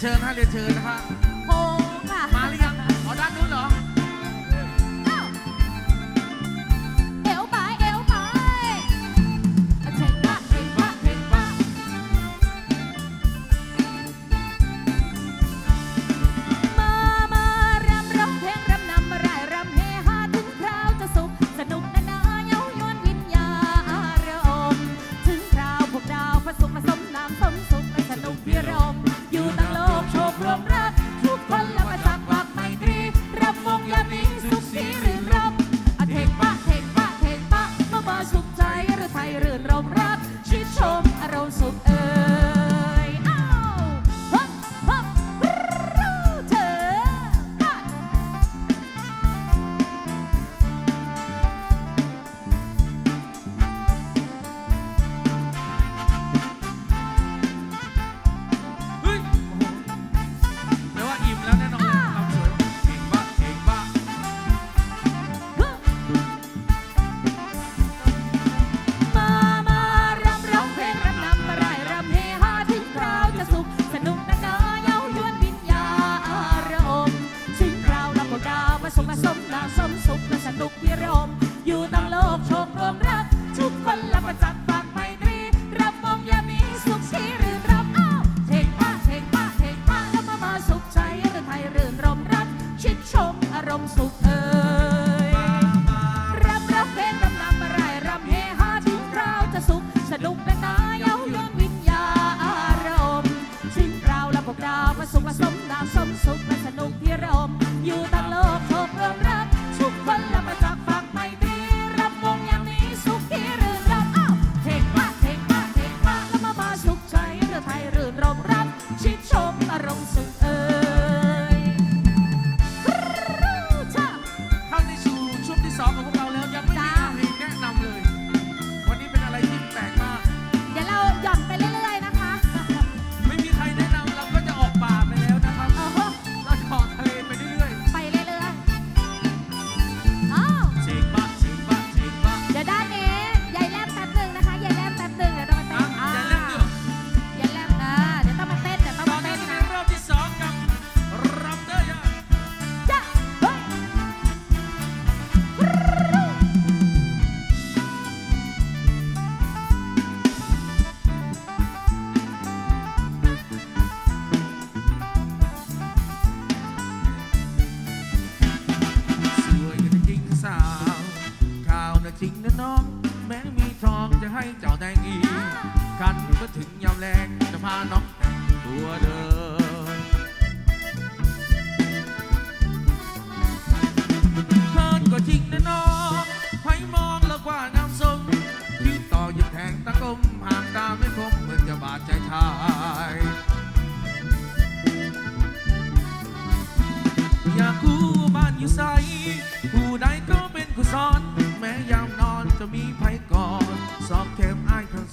เชิญฮะเรียนเชิญนะครับ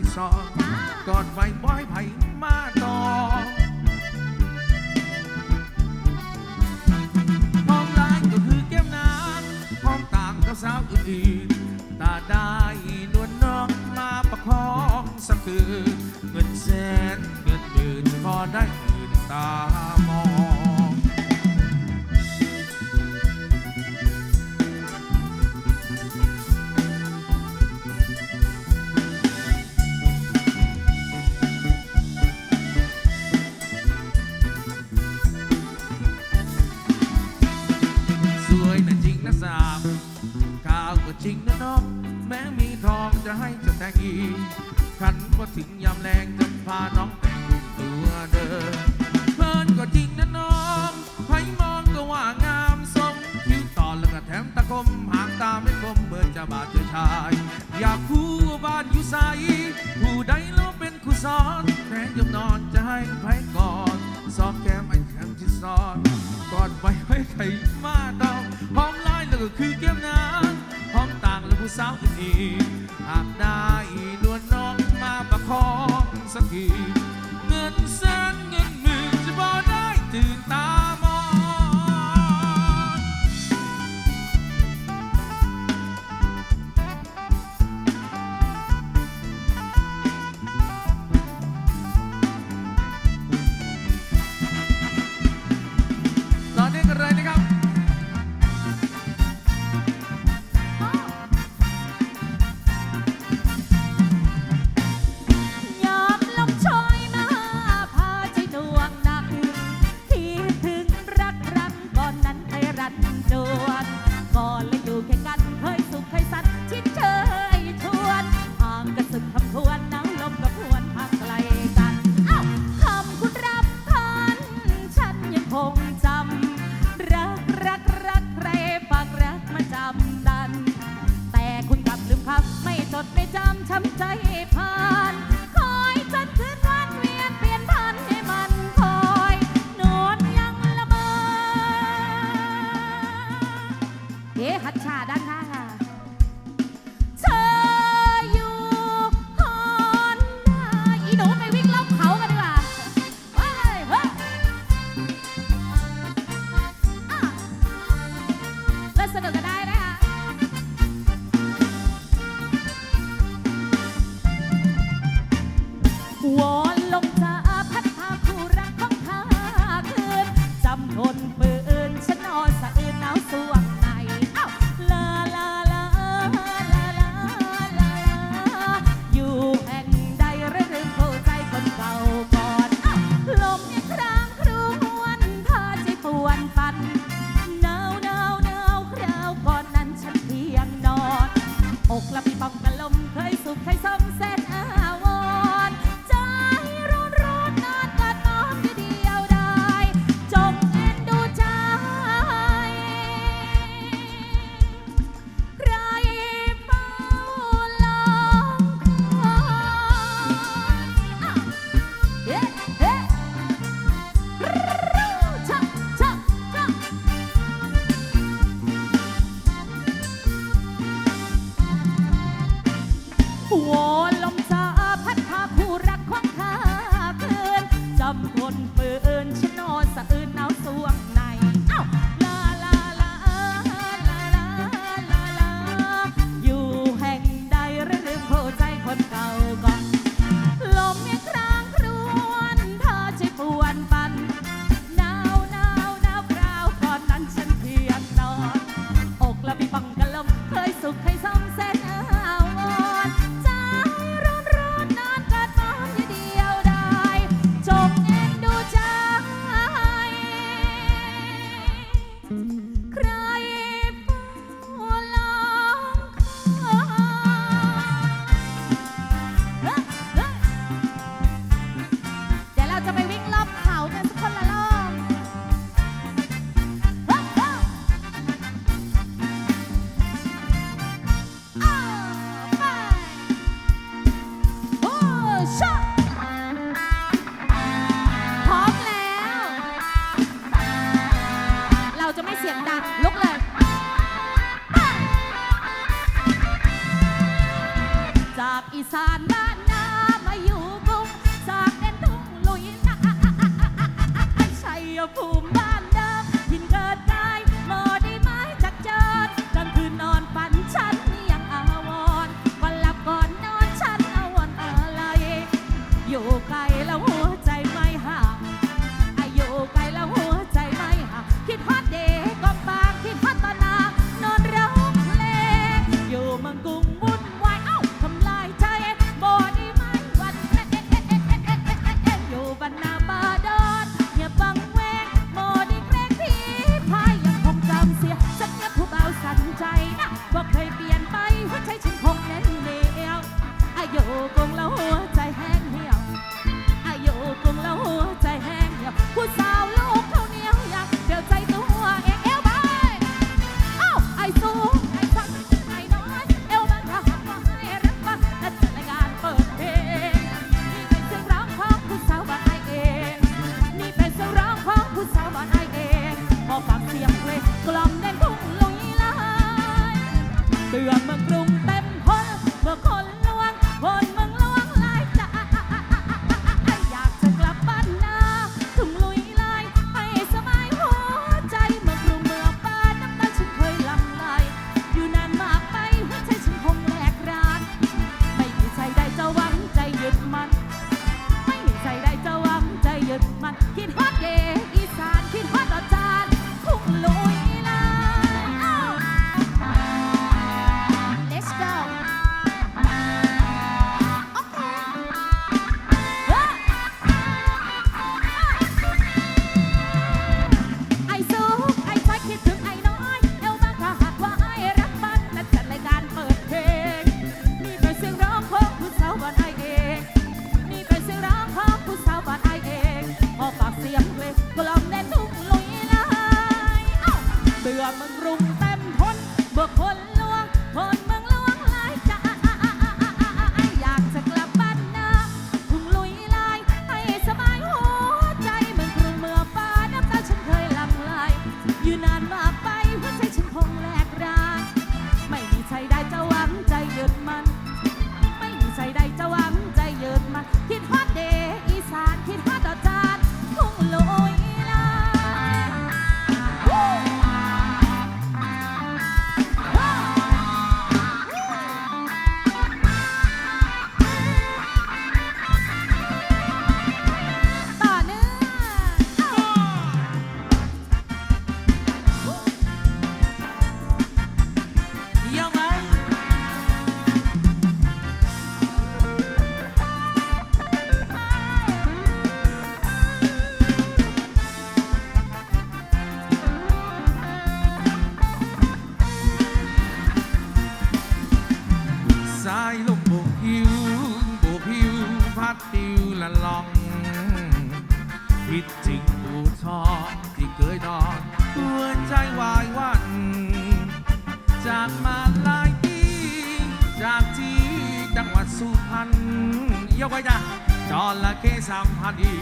สิสองกอดไว้บ่อยไผ่มาดองมองลายก็คือแก้มน้ำมองต่างกับสาวอื่นๆตาได้นวลน้องมาประคองสักคืนเงินแสนเงินหมื่นพอได้อื่นตาม ให้มาดองหอมลายแล้วก็คือแก้มน้ำหอมต่างและผู้สาวอื่นอีกหากได้ อนละแค่สามพันอี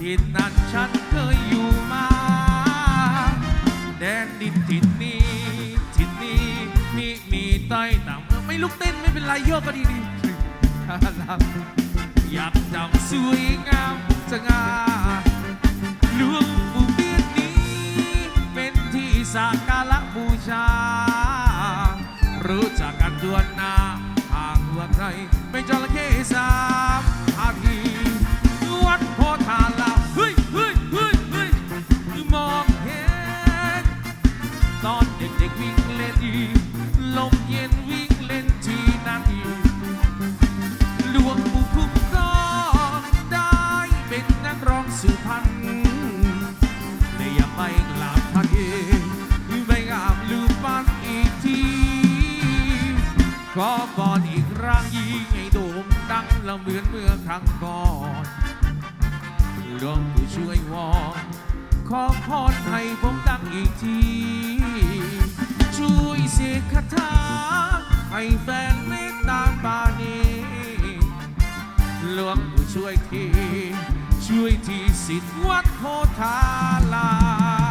ทิศนั้นฉันเคยอยู่มา แดนดินทิศนี้ทิศนี้มีมีใต้ต่ำไม่ลุกเต้นไม่เป็นไรโยกก็ดีดีอยากดำสวยงามสง่าหลวงปู่เบี้ยนี้ เป็นที่สักการะบูชา รู้จักกันดวนนาทางว่าใครไม่จระเข้สาม ขอกอดอีกครั้งยิ่งให้โด่งดังละเหมือนเมื่อครั้งก่อนหลวงผู้ช่วยวอนขอพรให้ผมดังอีกที ช่วยเสกคาถาให้แฟนเมตตาปานีหลวงผู้ช่วยที ช่วยทีสิทธิ์วัดโพธาลา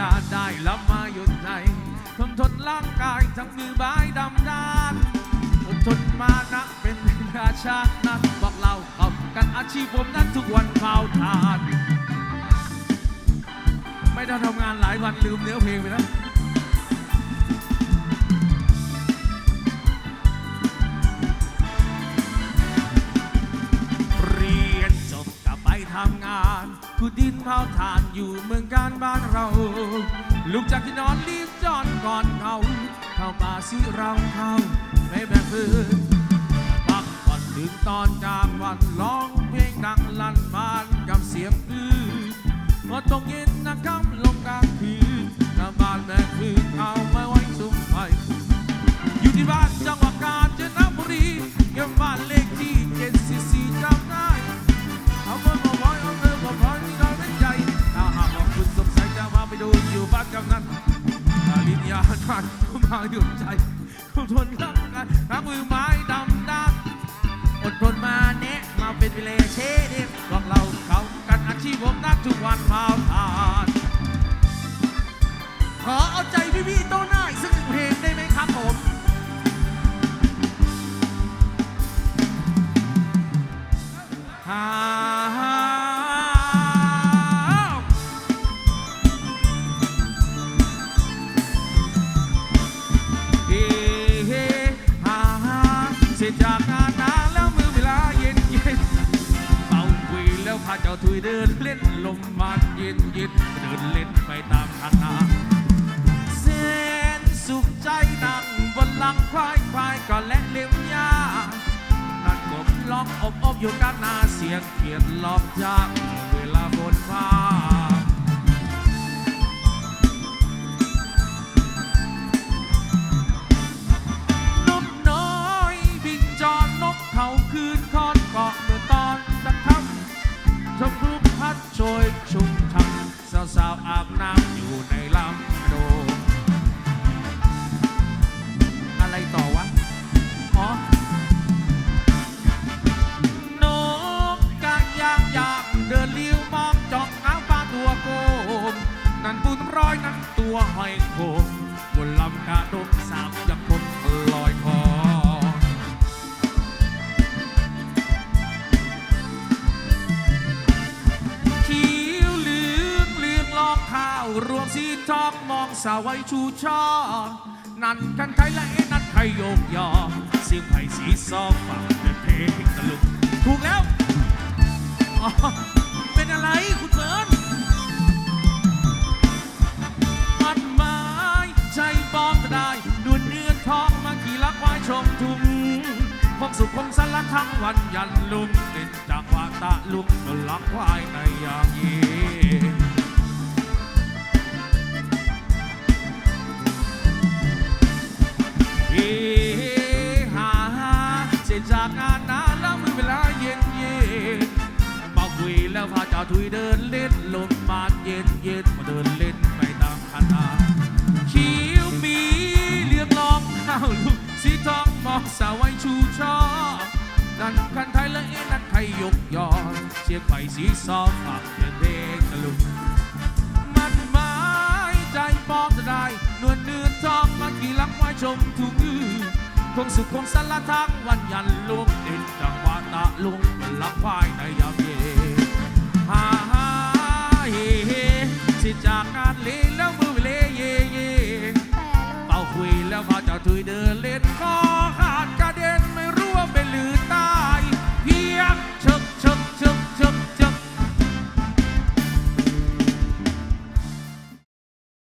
ยาได้ละมาหยุดใจทนทนร่างกายทั้งมือใบดำด้านอดทนมานะเป็นราชานั้นบอกเราขับกันอาชีพผมนั้นทุกวันเฝ้าทาน ไม่ได้ทำงานหลายวันลืมเนื้อเพลงไปแล้วำงานขุดดินเผาถ่านอยู่เมืองการบ้านเรา ลุกจากที่นอนรีบจอนก่อนเขา เข้าป่าซื้อเราเข้าไม่แบ่งพื้นพักผ่อนถึงตอนกลางวันร้องเพลงดังลั่นบานกับเสียงปืนพอตกเย็นนะครับลงกลางคืนกลับบ้านแม่คืนเอาไมาไว้สุมไฟอยู่ที่บ้าน มมันเย็นเย็นเดินเล่นไปตามทางนาเสนสุขใจนั่งบนหลังควายควายก็และเลี้ยงยานั่นกบล็อกอบอบอยู่กันนาเสียงเขียนลอบจากเวลาบนฟ้า สาวไว้ชูช่อนั่นกันไทยและเอ็นั่นไทยโยกยอ เสียงไผ่สีซอฟังเป็นเพลงตลุกถูกแล้วเป็นอะไรคุณเบิร์นมันไม้ใจปองก็ได้นวลเนื้อทองมาขี่ลักไว้ชมทุ่งคงสุขคงสลัดทั้งวันยันลุงเป็นจังหวะตะลุกบนลักควายในยามเย็น เฮ้ฮ่าฮ่าเสร็จจากงานนานแล้วมือเวลาเย็นเย็นมาคุยแล้วพาจ้าทุยเดินเล่นลมบานเย็นเย็นมาเดินเล่นไปตามคณะคิ้วมีเลือกลองข้าวลูกสีทองมองสาวไว้ชูช่อนั่นคันไทยและเอ็นั่นไทยยกยอเสียงไฟสีซอฝากเป็นเพลงตะลุกมันหมายใจปองจะได้ นวลเนื้อทองมากี่ลังไว้ชมทุกอือคงสุขคงสารทังวันยันลมเด่นดังวาตะลงลับภายในยามเย่ฮ่าฮ่าเฮ่เฮ่สิจากงานเลี้ยงแล้วมือเลี้ยเย่เย่เป่าคุยแล้วพาเจ้าถุยเดินเล่นก็ขาด